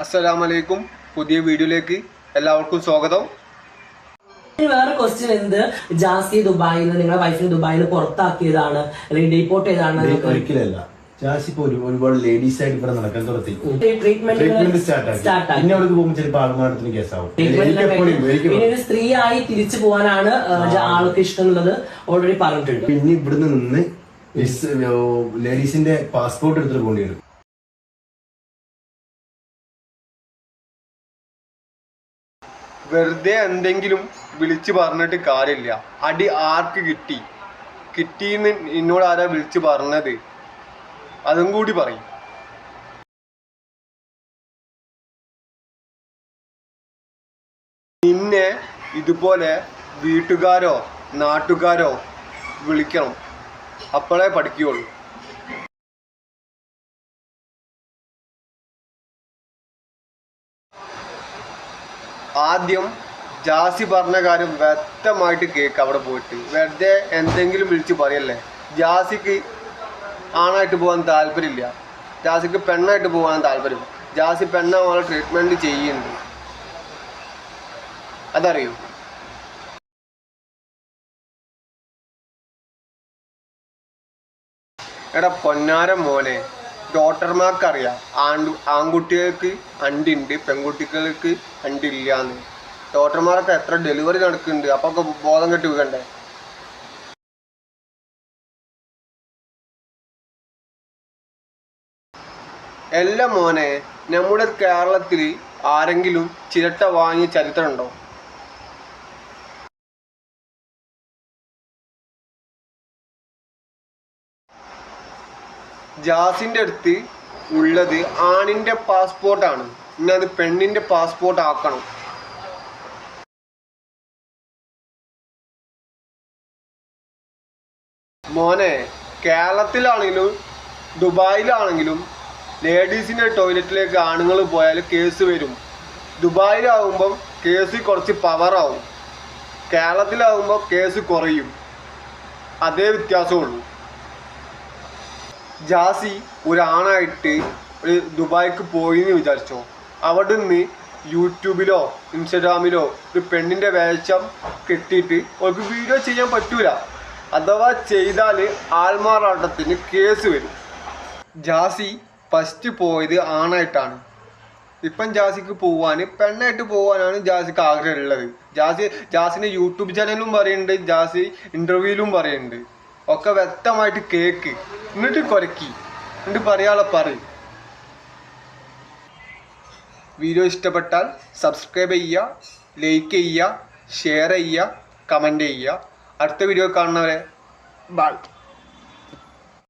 അസ്സലാമലൈക്കും. പുതിയ വീഡിയോയിലേക്ക് എല്ലാവർക്കും സ്വാഗതം. ഇനി വേറെ ക്വസ്റ്റ്യൻ എന്ത്? ജാസി ദുബായിൽ നിന്ന് നിങ്ങളെ വൈഫിനെ ദുബായിൽ പുറത്താക്കിയതാണ്. അല്ലെങ്കിൽ ഡീപ്പോർട്ട് ചെയ്താണ് ഒരിക്കലല്ല. ജാസി ഇപ്പൊ ഒരു- ഒരുപാട് ലേഡീസ് ആയിട്ട് ഇവിടെ നടക്കാൻ തുടങ്ങി. ട്രീറ്റ്മെന്റ് സ്റ്റാർട്ട് ആക്കി. പിന്നെ അവിടെ പോകുമ്പോൾ ചിലപ്പോൾ ആത്മാർത്ഥത്തിന് കേസാവും. ഒരു സ്ത്രീയായി തിരിച്ചു പോകാനാണ് ആൾക്ക് ഇഷ്ടമുള്ളത്. ഓൾറെഡി പറഞ്ഞിട്ടുണ്ട്. പിന്നെ ഇവിടുന്ന് നിന്ന് ലേഡീസിന്റെ പാസ്പോർട്ട് എടുത്തിട്ട് പോകേണ്ടി വരും. വെറുതെ എന്തെങ്കിലും വിളിച്ചു പറഞ്ഞിട്ട് കാര്യമില്ല. അടി ആർക്ക് കിട്ടി? കിട്ടിയെന്ന് എന്നോട് ആരാ വിളിച്ചു പറഞ്ഞത്? അതും കൂടി പറയും. പിന്നെ ഇതുപോലെ വീട്ടുകാരോ നാട്ടുകാരോ വിളിക്കണം. അപ്പോഴേ പഠിക്കുകയുള്ളൂ. ആദ്യം ജാസി പറഞ്ഞ കാര്യം വ്യക്തമായിട്ട് കേൾക്ക് അവിടെ പോയിട്ട് വെറുതെ എന്തെങ്കിലും വിളിച്ച് പറയല്ലേ? ജാസിക്ക് ആണായിട്ട് പോകാൻ താല്പര്യമില്ല. ജാസിക്ക് പെണ്ണായിട്ട് പോകാൻ താല്പര്യം. ജാസി പെണ്ണാവാനുള്ള ട്രീറ്റ്മെന്റ് ചെയ്യുന്നുണ്ട്. അതറിയോ? എടാ പൊന്നാരം മോനെ ഡോക്ടർമാർക്കറിയാം ആൺ ആൺകുട്ടികൾക്ക് അണ്ടിണ്ട് പെൺകുട്ടികൾക്ക് അണ്ടില്ലാന്ന്. ഡോക്ടർമാരൊക്കെ എത്ര ഡെലിവറി നടക്കുന്നുണ്ട് അപ്പൊ ഒക്കെ ബോധം കെട്ടി വെക്കണ്ടേ എല്ലാം മോനെ നമ്മുടെ കേരളത്തിൽ ആരെങ്കിലും ചിരട്ട വാങ്ങിയ ചരിത്രമുണ്ടോ ജാസിന്റെ അടുത്ത് ഉള്ളത് ആണിന്റെ പാസ്പോർട്ടാണ്. ഇനി അത് പെണ്ണിന്റെ പാസ്പോർട്ട് ആക്കണം. മോനെ കേരളത്തിലാണെങ്കിലും ദുബായിലാണെങ്കിലും ലേഡീസിന്റെ ടോയ്ലറ്റിലേക്ക് ആണുങ്ങൾ പോയാൽ കേസ് വരും. ദുബായിലാവുമ്പം കേസ് കുറച്ച് പവറാവും. കേരളത്തിലാവുമ്പോൾ കേസ് കുറയും. അതേ വ്യത്യാസമുള്ളൂ. ജാസി ഒരാണായിട്ട് ഒരു ദുബായിക്ക് പോയി എന്ന് വിചാരിച്ചോ. അവിടെ നിന്ന് യൂട്യൂബിലോ ഇൻസ്റ്റഗ്രാമിലോ ഒരു പെണ്ണിന്റെ വേഷം കെട്ടിയിട്ട് അവർക്ക് വീഡിയോ ചെയ്യാൻ പറ്റൂല. അഥവാ ചെയ്താൽ ആൾമാറാട്ടത്തിന് കേസ് വരും. ജാസി ഫസ്റ്റ് പോയത് ആണായിട്ടാണ്. ഇപ്പം ജാസിക്ക് പോവാൻ പെണ്ണായിട്ട് പോവാനാണ് ജാസിക്ക് ആഗ്രഹമുള്ളത് ജാസി ജാസിന്റെ യൂട്യൂബ് ചാനലും പറയുന്നുണ്ട് ജാസി ഇന്റർവ്യൂലും പറയുന്നുണ്ട്. ഒക്കെ വ്യക്തമായിട്ട് കേക്ക്. എന്നിട്ട് കുരക്കി. എന്നിട്ട് പറയാളെ പറയും വീഡിയോ ഇഷ്ടപ്പെട്ടാൽ സബ്സ്ക്രൈബ് ചെയ്യുക ലൈക്ക് ചെയ്യുക ഷെയർ ചെയ്യുക കമന്റ് ചെയ്യുക. അടുത്ത വീഡിയോ കാണുന്നവരെ ബൈ